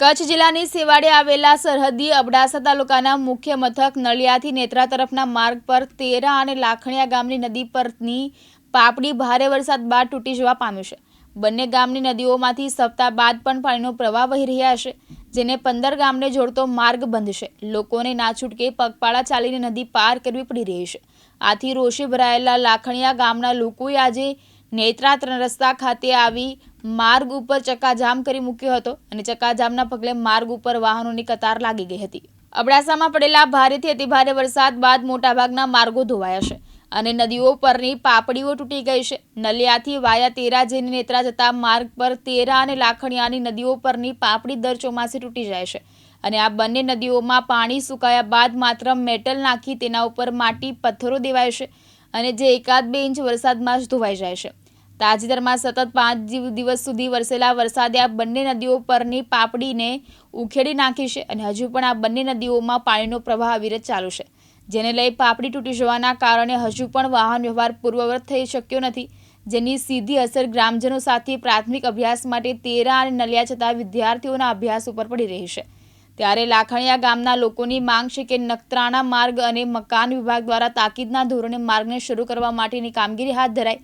કચ્છ જિલ્લાની સેવાડે આવેલા સરહદી અબડાસા તાલુકાના મુખ્ય મથક નળિયાથી નેત્રા તરફના માર્ગ પર તેરા અને લાખણીયા ગામની નદી પરની પાપડી ભારે વરસાદ બાદ તૂટી જવા પામ્યું છે. બંને ગામની નદીઓમાંથી સપ્તાહ બાદ પણ પાણીનો પ્રવાહ વહી રહ્યા છે, જેને પંદર ગામને જોડતો માર્ગ બંધ છે. લોકોને ના છૂટકે પગપાળા ચાલીને નદી પાર કરવી પડી રહી છે. આથી રોષે ભરાયેલા લાખણીયા ગામના લોકોએ આજે નેત્રા ત્રણ રસ્તા ખાતે આવી માર્ગ ઉપર ચક્કાજામ કરી મૂક્યો હતો અને ચક્કાજામના પગલે માર્ગ ઉપર વાહનોની કતાર લાગી ગઈ હતી. અબડાસામાં પડેલા ભારેથી અતિભારે વરસાદ બાદ મોટાભાગના માર્ગો ધોવાયા છે અને નદીઓ પરની પાપડીઓ તૂટી ગઈ છે. નલિયાથી વાયા તેરા જઈને નેત્રા જતા માર્ગ પર તેરા અને લાખણિયાની નદીઓ પરની પાપડી દર ચોમાસે તૂટી જાય છે અને આ બંને નદીઓમાં પાણી સુકાયા બાદ માત્ર મેટલ નાખી તેના ઉપર માટી પથ્થરો દેવાય છે અને જે એકાદ બે ઇંચ વરસાદમાં જ ધોવાઈ જાય છે. તાજેતરમાં સતત પાંચ દિવસ સુધી વરસેલા વરસાદે આ બંને નદીઓ પરની પાપડીને ઉખેડી નાખી છે અને હજુ પણ આ બંને નદીઓમાં પાણીનો પ્રવાહ અવિરત ચાલુ છે. જેને લઈ પાપડી તૂટી જવાના કારણે હજુ પણ વાહન વ્યવહાર પૂર્વવત થઈ શક્યો નથી, જેની સીધી અસર ગ્રામજનો સાથે પ્રાથમિક અભ્યાસ માટે તેરા અને નલિયા જતા વિદ્યાર્થીઓના અભ્યાસ ઉપર પડી રહી છે. ત્યારે લાખણીયા ગામના લોકોની માંગ છે કે નખત્રાણા માર્ગ અને મકાન વિભાગ દ્વારા તાકીદના ધોરણે માર્ગને શરૂ કરવા માટેની કામગીરી હાથ ધરાય.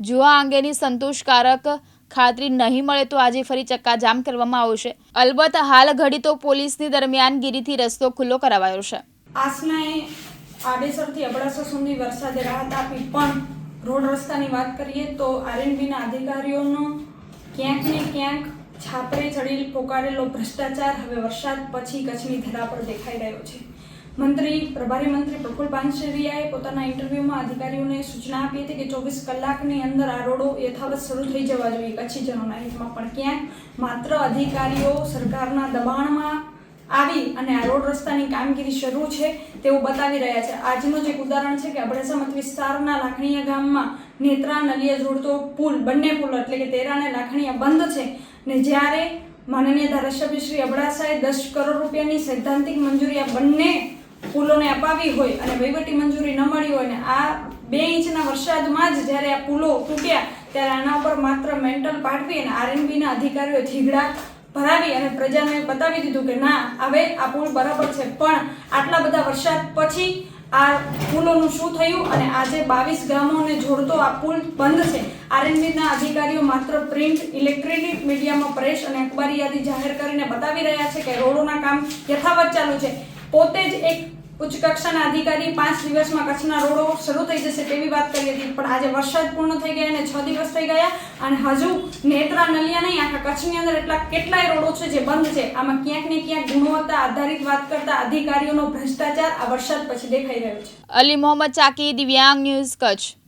જો આ અંગેની સંતોષકારક ખાતરી નહીં મળે તો આજે ફરી ચક્કાજામ કરવામાં આવશે. અલબત્ત હાલ ઘડી તો પોલીસની દરમિયાનગીરીથી રસ્તો ખુલ્લો કરાવાયો છે. આસનાએ આડેસરથી અબડાસા સુધી વરસાદે રાહત આપી, પણ રોડ રસ્તાની વાત કરીએ તો આરએનબીના અધિકારીઓનો ક્યાંક ને ક્યાંક છાપરે ચડી પોકારેલો ભ્રષ્ટાચાર હવે વરસાદ પછી કચ્છની ધરા પર દેખાઈ રહ્યો છે. મંત્રી, પ્રભારી મંત્રી પ્રફુલ પાનસેરિયાએ પોતાના ઇન્ટરવ્યુમાં અધિકારીઓને સૂચના આપી હતી કે ચોવીસ કલાકની અંદર આ રોડો યથાવત શરૂ થઈ જવા જોઈએ. કચ્છીજનોના હિતમાં પણ ક્યાંક માત્ર અધિકારીઓ સરકારના દબાણમાં આવી અને આ રોડ રસ્તાની કામગીરી શરૂ છે તેવું બતાવી રહ્યા છે. આજનું જે ઉદાહરણ છે કે અબડાસા મત વિસ્તારના લાખણીયા ગામમાં નેત્રા, નલિયા જોડતો પુલ, બંને પુલ એટલે કે તેરા અને લાખણીયા બંધ છે. ને જ્યારે માનનીય ધારાસભ્ય શ્રી અબડાસાએ દસ કરોડ રૂપિયાની સૈદ્ધાંતિક મંજૂરી આ બંને પુલોને અપાવી હોય અને વહીવટી મંજૂરી ન મળી હોય ને આ બે ઇંચના વરસાદમાં જ જ્યારે આ પુલો તૂટ્યા ત્યારે આના ઉપર માત્ર મેન્ટલ પાઠવી અને આરએનબીના અધિકારીઓ ઝીગડા ભરાવી અને પ્રજાને બતાવી દીધું કે ના, હવે આ પુલ બરાબર છે, પણ આટલા બધા વરસાદ પછી આ પુલોનું શું થયું અને આજે બાવીસ ગામોને જોડતો આ પુલ બંધ છે. આરએનબીના અધિકારીઓ માત્ર પ્રિન્ટ ઇલેક્ટ્રોનિક મીડિયામાં પ્રેસ અને અખબારી યાદી જાહેર કરીને બતાવી રહ્યા છે કે રોડોના કામ યથાવત ચાલુ છે. પોતે જ એક ઉચ્ચ કક્ષાના અધિકારી પાંચ દિવસમાં કચ્છના રોડો શરૂ થઈ જશે તેવી વાત કરી હતી. પણ આજે વરસાદ પૂર્ણ થઈ ગયા અને છ દિવસ થઈ ગયા અને હજુ નેત્રા નલિયા નહીં આખા કચ્છની અંદર એટલા કેટલાય રોડો છે જે બંધ છે. આમાં ક્યાંક ને ક્યાંક ગુણવત્તા આધારિત વાત કરતા અધિકારીઓનો ભ્રષ્ટાચાર આ વરસાદ પછી દેખાઈ રહ્યો છે. અલી મોહમ્મદ ચાકી, દિવ્યાંગ ન્યૂઝ કચ્છ.